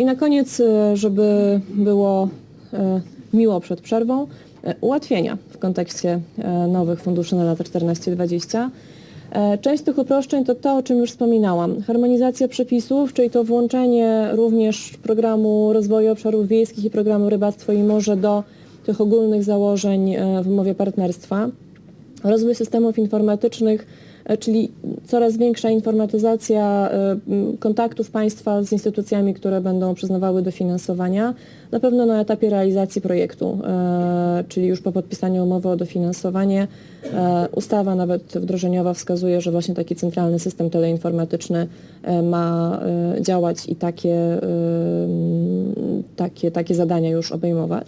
I na koniec, e, żeby było e, miło przed przerwą, e, ułatwienia w kontekście nowych funduszy na lata 14-20. E, Część tych uproszczeń to to, o czym już wspominałam. Harmonizacja przepisów, czyli to włączenie również programu rozwoju obszarów wiejskich i programu rybactwo i morze do tych ogólnych założeń w umowie partnerstwa. Rozwój systemów informatycznych, czyli coraz większa informatyzacja e, kontaktów państwa z instytucjami, które będą przyznawały dofinansowania, na pewno na etapie realizacji projektu, e, czyli już po podpisaniu umowy o dofinansowanie. e, Ustawa nawet wdrożeniowa wskazuje, że właśnie taki centralny system teleinformatyczny e, ma e, działać i takie, e, takie, takie zadania już obejmować.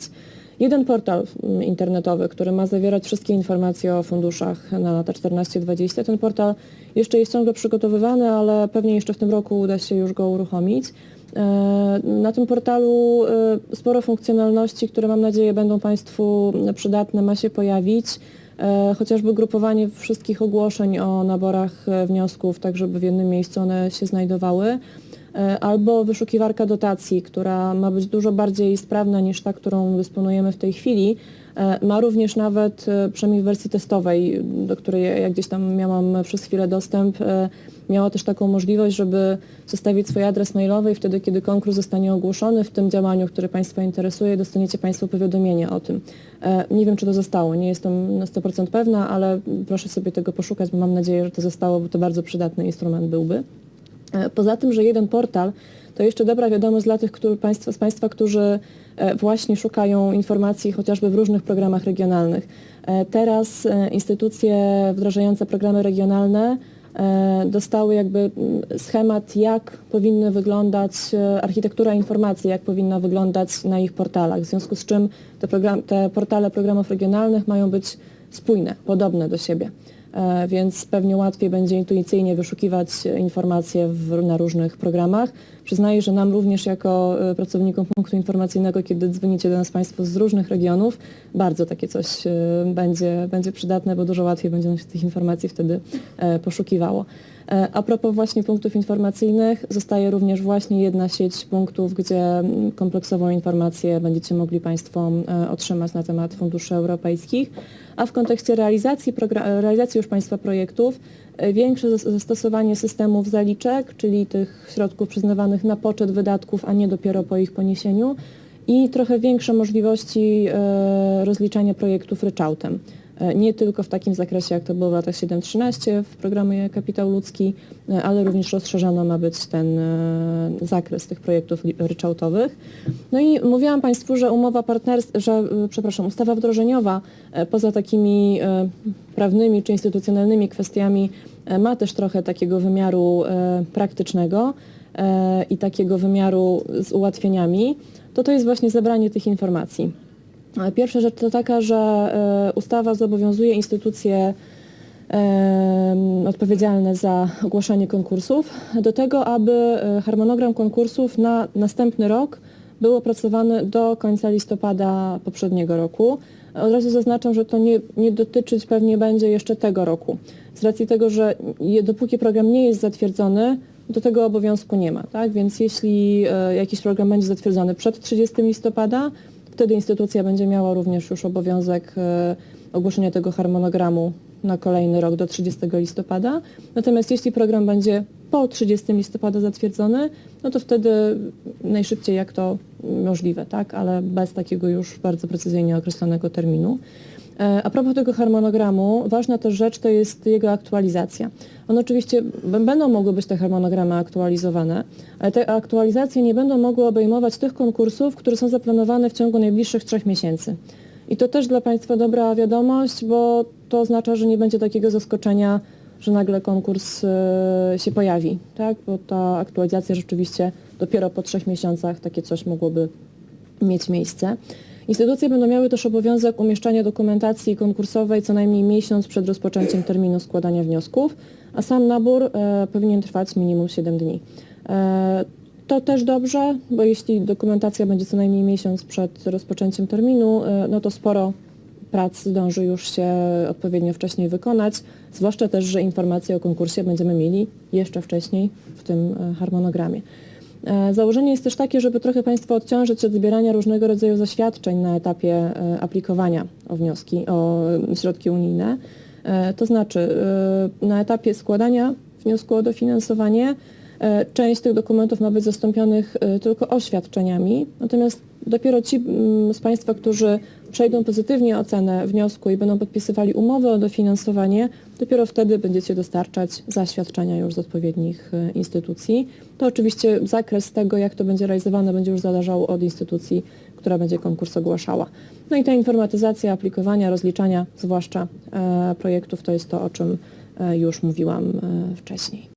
Jeden portal mm, internetowy, który ma zawierać wszystkie informacje o funduszach na lata 14-20. Ten portal jeszcze jest ciągle przygotowywany, ale pewnie jeszcze w tym roku uda się już go uruchomić. E, Na tym portalu e, sporo funkcjonalności, które mam nadzieję będą Państwu przydatne, ma się pojawić. E, Chociażby grupowanie wszystkich ogłoszeń o naborach wniosków, tak żeby w jednym miejscu one się znajdowały albo wyszukiwarka dotacji, która ma być dużo bardziej sprawna niż ta, którą dysponujemy w tej chwili. E, Ma również nawet, e, przynajmniej w wersji testowej, do której ja gdzieś tam miałam przez chwilę dostęp, e, miała też taką możliwość, żeby zostawić swój adres mailowy i wtedy, kiedy konkurs zostanie ogłoszony w tym działaniu, które Państwa interesuje, dostaniecie Państwo powiadomienie o tym. E, Nie wiem, czy to zostało, nie jestem na 100% pewna, ale proszę sobie tego poszukać, bo mam nadzieję, że to zostało, bo to bardzo przydatny instrument byłby. E, Poza tym, że jeden portal to jeszcze dobra wiadomość dla tych którzy, państwa, z Państwa, którzy e, właśnie szukają informacji chociażby w różnych programach regionalnych. E, Teraz instytucje wdrażające programy regionalne dostały jakby schemat, jak powinny wyglądać architektura informacji, jak powinna wyglądać na ich portalach, w związku z czym te, program, te portale programów regionalnych mają być spójne, podobne do siebie. E, więc pewnie łatwiej będzie intuicyjnie wyszukiwać informacje w, na różnych programach. Przyznaję, że nam również jako e, pracownikom punktu informacyjnego, kiedy dzwonicie do nas Państwo z różnych regionów, bardzo takie coś e, będzie, będzie przydatne, bo dużo łatwiej będzie nam się tych informacji wtedy poszukiwało. A propos właśnie punktów informacyjnych, zostaje również właśnie jedna sieć punktów, gdzie kompleksową informację będziecie mogli Państwo otrzymać na temat funduszy europejskich. A w kontekście realizacji, realizacji już Państwa projektów, e, większe zas- zastosowanie systemów zaliczek, czyli tych środków przyznawanych na poczet wydatków, a nie dopiero po ich poniesieniu i trochę większe możliwości e, rozliczania projektów ryczałtem. E, Nie tylko w takim zakresie, jak to było w latach 7-13 w programie Kapitał Ludzki, ale również rozszerzono ma być ten zakres tych projektów ryczałtowych. No i mówiłam Państwu, że umowa partnerstwa, że, przepraszam, ustawa wdrożeniowa poza takimi prawnymi czy instytucjonalnymi kwestiami e, ma też trochę takiego wymiaru e, praktycznego e, i takiego wymiaru z ułatwieniami, to to jest właśnie zebranie tych informacji. Pierwsza rzecz to taka, że ustawa zobowiązuje instytucje odpowiedzialne za ogłaszanie konkursów do tego, aby harmonogram konkursów na następny rok był opracowany do końca listopada poprzedniego roku. Od razu zaznaczam, że to nie, nie dotyczyć pewnie będzie jeszcze tego roku. Z racji tego, że je, dopóki program nie jest zatwierdzony, do tego obowiązku nie ma. Tak? Więc jeśli e, jakiś program będzie zatwierdzony przed 30 listopada, wtedy instytucja będzie miała również już obowiązek e, ogłoszenia tego harmonogramu na kolejny rok do 30 listopada. Natomiast jeśli program będzie po 30 listopada zatwierdzony, no to wtedy najszybciej jak to możliwe, tak? ale bez takiego już bardzo precyzyjnie określonego terminu. E, A propos tego harmonogramu, ważna też rzecz to jest jego aktualizacja. One oczywiście będą mogły być te harmonogramy aktualizowane, ale te aktualizacje nie będą mogły obejmować tych konkursów, które są zaplanowane w ciągu najbliższych trzech miesięcy. I to też dla Państwa dobra wiadomość, bo to oznacza, że nie będzie takiego zaskoczenia, że nagle konkurs e, się pojawi, tak? bo ta aktualizacja rzeczywiście dopiero po trzech miesiącach takie coś mogłoby mieć miejsce. Instytucje będą miały też obowiązek umieszczania dokumentacji konkursowej co najmniej miesiąc przed rozpoczęciem terminu składania wniosków, a sam nabór e, powinien trwać minimum 7 dni. E, to też dobrze, bo jeśli dokumentacja będzie co najmniej miesiąc przed rozpoczęciem terminu, no to sporo prac zdąży już się odpowiednio wcześniej wykonać, zwłaszcza też, że informacje o konkursie będziemy mieli jeszcze wcześniej w tym e, harmonogramie. E, Założenie jest też takie, żeby trochę Państwa odciążyć od zbierania różnego rodzaju zaświadczeń na etapie e, aplikowania o wnioski, o e, środki unijne. To znaczy na etapie składania wniosku o dofinansowanie część tych dokumentów ma być zastąpionych tylko oświadczeniami, natomiast dopiero ci mm, z Państwa, którzy przejdą pozytywnie ocenę wniosku i będą podpisywali umowę o dofinansowanie, dopiero wtedy będziecie dostarczać zaświadczenia już z odpowiednich e, instytucji. To oczywiście zakres tego, jak to będzie realizowane, będzie już zależał od instytucji, która będzie konkurs ogłaszała. No i ta informatyzacja aplikowania, rozliczania, zwłaszcza e, projektów, to jest to, o czym e, już mówiłam wcześniej.